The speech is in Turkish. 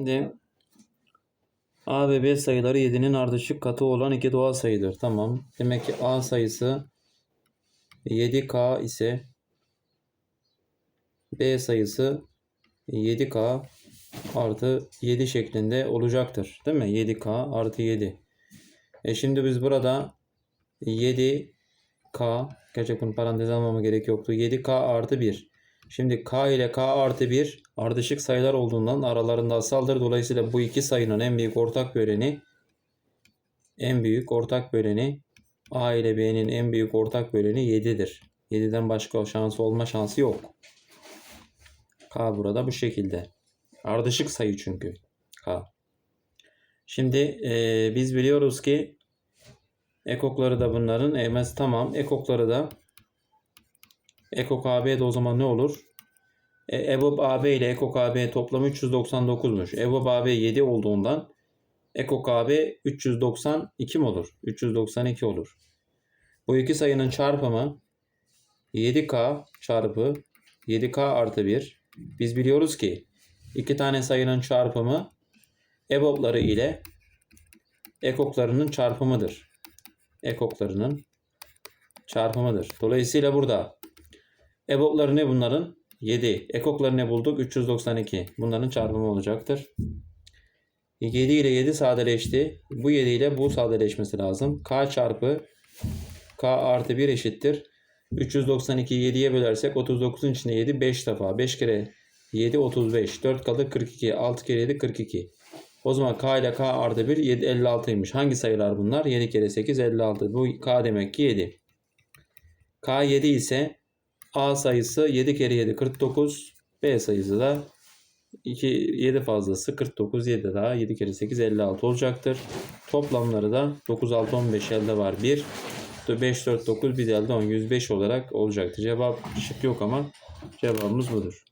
Şimdi A ve B sayıları 7'nin ardışık katı olan iki doğal sayıdır. Tamam. Demek ki A sayısı 7K ise B sayısı 7K artı 7 şeklinde olacaktır. Değil mi? 7K artı 7. E şimdi biz burada 7K gerçek bunu parantez almama gerek yoktu. 7K artı 1. Şimdi K ile K artı 1 ardışık sayılar olduğundan aralarında asaldır. Dolayısıyla bu iki sayının en büyük ortak böleni en büyük ortak böleni A ile B'nin en büyük ortak böleni 7'dir. 7'den başka şansı olma şansı yok. K burada bu şekilde. Ardışık sayı çünkü. K. Şimdi eee, biz biliyoruz ki ekokları da bunların emez tamam. Ekokları da ekok AB de o zaman ne olur? E, EBOB AB ile ekok AB toplamı 399'muş. EBOB AB 7 olduğundan ekok AB 392 mi olur? 392 olur. Bu iki sayının çarpımı 7K çarpı 7K artı 1. Biz biliyoruz ki iki tane sayının çarpımı EBOB'ları ile ekoklarının çarpımıdır. Ekoklarının çarpımıdır. Dolayısıyla burada EBOB'ları ne bunların? 7. Ekokları ne bulduk? 392. Bunların çarpımı olacaktır. 7 ile 7 sadeleşti. Bu 7 ile bu sadeleşmesi lazım. K çarpı K artı 1 eşittir. 392'yi 7'ye bölersek 39'un içinde 7 5 defa. 5 kere 7 35. 4 kaldı 42. 6 kere 7 42. O zaman K ile K artı 1 7 56'ymış. Hangi sayılar bunlar? 7 kere 8 56. Bu K demek ki 7. K 7 ise A sayısı 7 kere 7 49. B sayısı da 2 7 fazlası 49 7 daha 7 kere 8 56 olacaktır. Toplamları da 9 6 15 elde var 1. 5 4 9 bir de elde 10 105 olarak olacaktır. Cevap şık yok ama cevabımız budur.